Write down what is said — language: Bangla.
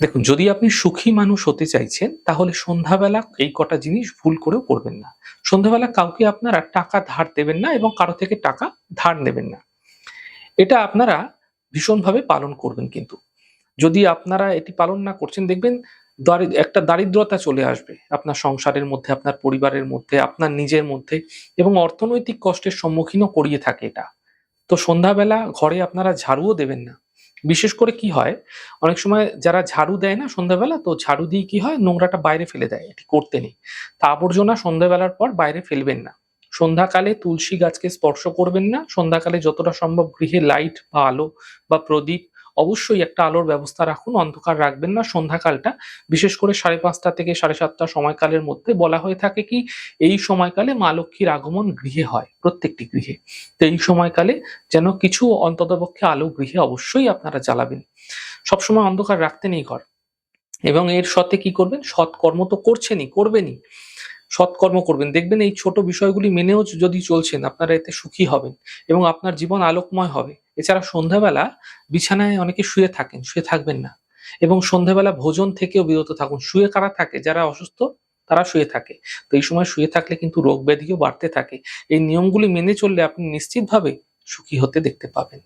দেখুন, যদি আপনি সুখী মানুষ হতে চাইছেন, তাহলে সন্ধ্যাবেলা এই কটা জিনিস ভুল করেও করবেন না। সন্ধ্যাবেলা কাউকে আপনারা টাকা ধার দেবেন না এবং কারও থেকে টাকা ধার নেবেন না। এটা আপনারা ভীষণভাবে পালন করবেন কিন্তু। যদি আপনারা এটি পালন না করছেন, দেখবেন একটা দারিদ্রতা চলে আসবে আপনার সংসারের মধ্যে, আপনার পরিবারের মধ্যে, আপনার নিজের মধ্যে এবং অর্থনৈতিক কষ্টের সম্মুখীনও করিয়ে থাকে এটা। তো সন্ধ্যাবেলা ঘরে আপনারা ঝাড়ুও দেবেন না। বিশেষ করে কি হয়? অনেক সময় যারা ঝাড়ু দেয় না সন্ধ্যাবেলা, তো ঝাড়ু দিয়ে কি হয়? নোংরাটা বাইরে ফেলে দেয়, এটি করতে নেই। তা আবর্জনা সন্ধ্যাবেলার পর বাইরে ফেলবেন না। সন্ধ্যাকালে তুলসী গাছকে স্পর্শ করবেন না। সন্ধ্যাকালে যতটা সম্ভব গৃহে লাইট বা আলো বা প্রদীপ অবশ্যই একটা আলোর ব্যবস্থা রাখুন, অন্ধকার রাখবেন না। সন্ধ্যাকালটা, বিশেষ করে সাড়ে পাঁচটা থেকে সাড়ে সাতটা সময়কালের মধ্যে বলা হয়ে থাকে কি, এই সময়কালে মা লক্ষ্মীর আগমন গৃহে হয়, প্রত্যেকটি গৃহে। তো এই সময়কালে যেন কিছু অন্ততপক্ষে আলো গৃহে অবশ্যই আপনারা জ্বালাবেন। সবসময় অন্ধকার রাখতে নেই ঘর। এবং এর সাথে কি করবেন? সৎকর্ম তো করছেনই, করবেনই। সৎকর্ম করবেন। দেখবেন এই ছোট বিষয়গুলি মেনেও যদি চলছেন, আপনারা এতে সুখী হবেন এবং আপনার জীবন আলোকময় হবে। এছাড়া সন্ধ্যাবেলা বিছানায় অনেকে শুয়ে থাকেন, শুয়ে থাকবেন না। এবং সন্ধ্যাবেলা ভোজন থেকেও বিরত থাকুন। শুয়ে কারা থাকে? যারা অসুস্থ, তারা শুয়ে থাকে। তো এই সময় শুয়ে থাকলে কিন্তু রোগ ব্যাধিও বাড়তে থাকে। এই নিয়মগুলি মেনে চললে আপনি নিশ্চিতভাবে সুখী হতে দেখতে পাবেন।